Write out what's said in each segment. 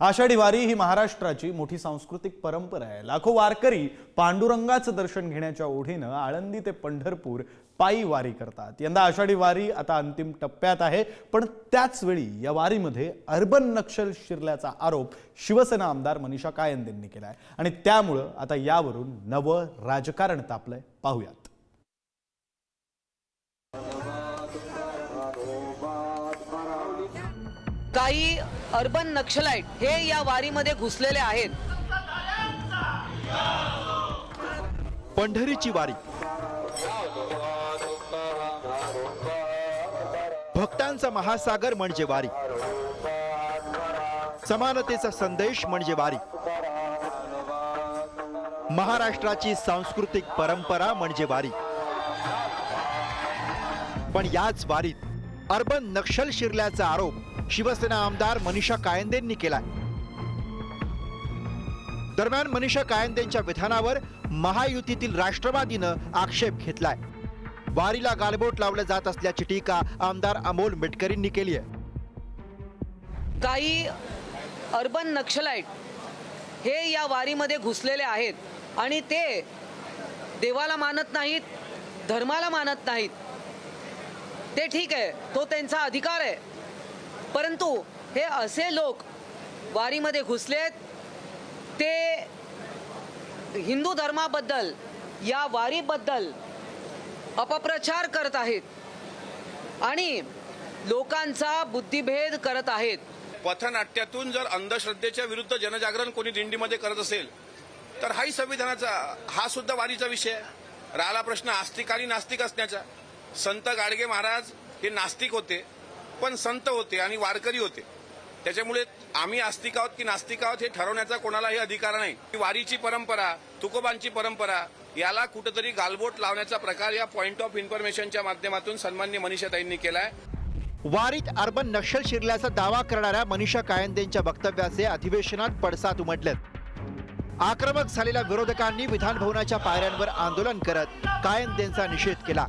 आषाढी वारी ही महाराष्ट्राची मोठी सांस्कृतिक परंपरा आहे. लाखो वारकरी पांडुरंगाचं दर्शन घेण्याच्या ओढीनं आळंदी ते पंढरपूर पायी वारी करतात. यंदा आषाढी वारी आता अंतिम टप्प्यात आहे पण त्याच वेळी या वारीमध्ये अर्बन नक्षल शिरल्याचा आरोप शिवसेना आमदार मनीषा कायंदेंनी आहे आणि त्यामुळं आता यावरून नवं राजकारण तापलंय. पाहूयात. काही अर्बन नक्षलाईट हे या वारीमध्ये घुसलेले आहेत. पंढरीची वारी. भक्तांचा महासागर म्हणजे वारी. समानतेचा संदेश म्हणजे वारी. महाराष्ट्राची सांस्कृतिक परंपरा म्हणजे वारी. पण याच वारीत अर्बन नक्षल शिरल्याचा आरोप शिवसेना आमदार मनीषा कायंदेंनी केलाय. दरम्यान मनीषा कायंदेंच्या विधानावर महायुतीतील राष्ट्रवादीनं आक्षेप घेतलाय. वारीला गालबोट लावलं जात असल्याची टीका आमदार अमोल मिटकरींनी केली आहे. काही अर्बन नक्षलाईट हे या वारीमध्ये घुसलेले आहेत आणि ते देवाला मानत नाहीत धर्माला मानत नाहीत. ते ठीक आहे तो त्यांचा अधिकार आहे. परंतु हे असे लोक वारीमध्ये घुसलेत ते हिंदू धर्माबद्दल या वारीबद्दल अपप्रचार करत आहेत आणि लोकांचा बुद्धिभेद करत आहेत. पथनाट्यातून जर अंधश्रद्धेच्या विरुद्ध जनजागरण कोणी दिंडीमध्ये करत असेल तर हाही संविधानाचा हा सुद्धा वारीचा विषय आहे. राहिला प्रश्न आस्तिक आणि नास्तिक असण्याचा. संत गाडगे महाराज हे नास्तिक होते. पण संत होते आणि वारकरी होते. त्याच्यामुळे आम्ही आस्तिक आहोत की नास्तिक आहोत हे ठरवण्याचा कोणालाही अधिकार नाही. वारीची परंपरा तुकोबांची परंपरा याला कुठेतरी गालबोट लावण्याचा प्रकार या पॉइंट ऑफ इन्फॉर्मेशनच्या माध्यमातून सन्मान्य मनीषाताईंनी केलाय. वारीत अर्बन नक्षल शिरल्याचा दावा करणाऱ्या मनीषा कायंदेंच्या वक्तव्याचे अधिवेशनात पडसाद उमटलेत. आक्रमक झालेल्या विरोधकांनी विधान भवनाच्या पायऱ्यांवर आंदोलन करत कायंदेंचा निषेध केला.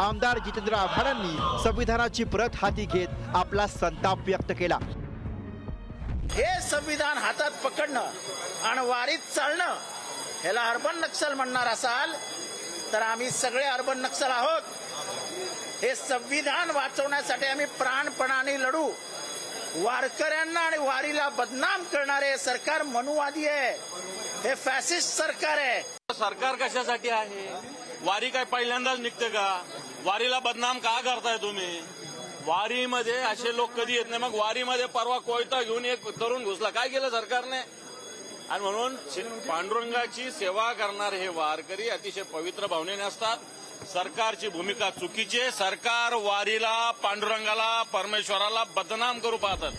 आमदार जितेंद्र आव्हाडांनी संविधानाची प्रत हाती घेत आपला संताप व्यक्त केला. हे संविधान हातात पकडणं आणि वारीत चालणं ह्याला अर्बन नक्षल म्हणणार असाल तर आम्ही सगळे अर्बन नक्षल आहोत. हे संविधान वाचवण्यासाठी आम्ही प्राणपणाने लढू. वारकऱ्यांना आणि वारीला बदनाम करणारे सरकार मनुवादी आहे. हे फॅसिस्ट सरकार आहे. सरकार कशासाठी आहे? वारी काय पहिल्यांदाच निघते का? वारीला बदनाम का करताय तुम्ही? वारीमध्ये असे लोक कधी येत नाही. मग वारीमध्ये परवा कोयता घेऊन एक तरुण घुसला. काय केलं सरकारने? आणि म्हणून पांडुरंगाची सेवा करणारे हे वारकरी अतिशय पवित्र भावनेने असतात. सरकारची भूमिका चुकीची आहे. सरकार वारीला पांडुरंगाला परमेश्वराला बदनाम करू पाहतात.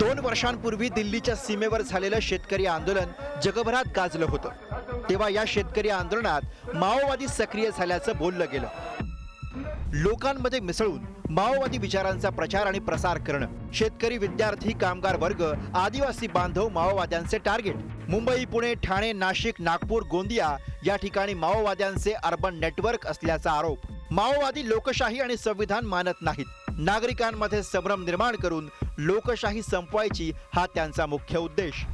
दोन वर्षांपूर्वी दिल्लीच्या सीमेवर झालेलं शेतकरी आंदोलन जगभरात गाजलं होतं. तेव्हा या शेतकरी आंदोलनात माओवादी सक्रिय झाल्याचं बोललं गेलं. लोकांमध्ये मिसळून माओवादी विचारांचा प्रचार आणि प्रसार करणं. शेतकरी विद्यार्थी कामगार वर्ग आदिवासी बांधव माओवाद्यांचे टार्गेट. मुंबई पुणे ठाणे नाशिक नागपूर गोंदिया या ठिकाणी माओवाद्यांचे अर्बन नेटवर्क असल्याचा आरोप. माओवादी लोकशाही आणि संविधान मानत नाहीत. नागरिकांमध्ये संभ्रम निर्माण करून लोकशाही संपवायची हा त्यांचा मुख्य उद्देश.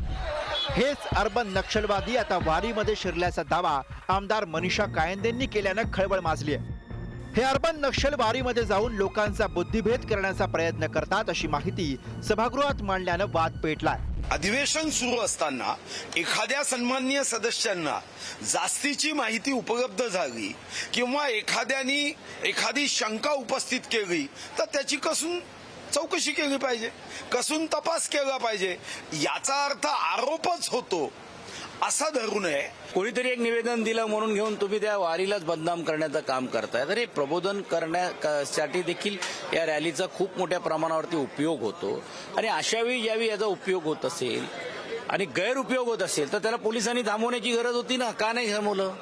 हेच अर्बन नक्षलवादी आता वारीमध्ये शिरल्याचा दावा आमदार मनीषा कायंदेंनी केल्यानं खळबळ माजली आहे हे अर्बन नक्षल वारीमध्ये जाऊन लोकांचा बुद्धिभेद करण्याचा प्रयत्न करतात अशी माहिती सभागृहात मांडल्यानं वाद पेटलाय. अधिवेशन सुरू असताना एखाद्या सन्माननीय सदस्यांना जास्तीची माहिती उपलब्ध झाली किंवा एखाद्यानी एखादी शंका उपस्थित केली तर त्याची कसून चौकशी केली पाहिजे. कसून तपास केला पाहिजे. याचा अर्थ आरोपच होतो. असा धरू नये. कोणीतरी एक निवेदन दिलं म्हणून घेऊन तुम्ही त्या वारीलाच बदनाम करण्याचं काम करताय. तर हे प्रबोधन करण्यासाठी देखील या रॅलीचा खूप मोठ्या प्रमाणावरती उपयोग होतो. आणि अशावेळी ज्यावेळी याचा उपयोग होत असेल आणि गैरउपयोग होत असेल तर त्याला पोलिसांनी थांबवण्याची गरज होती ना? का नाही थांबवलं?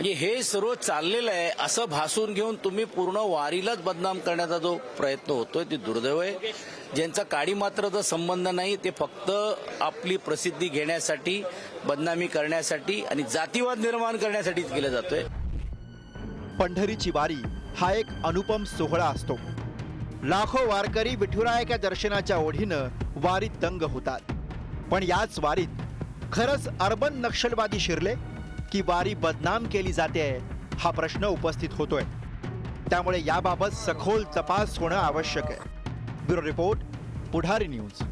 म्हणजे हे सर्व चाललेलं आहे असं भासून घेऊन तुम्ही पूर्ण वारीलाच बदनाम करण्याचा जो प्रयत्न होतोय ते दुर्दैव आहे. ज्यांचा काडी मात्रचा संबंध नाही ते फक्त आपली प्रसिद्धी घेण्यासाठी बदनामी करण्यासाठी आणि जातीवाद निर्माण करण्यासाठीच केलं जातोय. पंढरीची वारी हा एक अनुपम सोहळा असतो. लाखो वारकरी विठुरायाच्या दर्शनाच्या ओढीनं वारीत दंग होतात. पण याच वारीत खरंच अर्बन नक्षलवादी शिरले? की वारी बदनाम केली जाते. हा प्रश्न उपस्थित होतोय. त्यामुळे याबाबत सखोल तपास होणं आवश्यक आहे. Bureau report Pudhari news.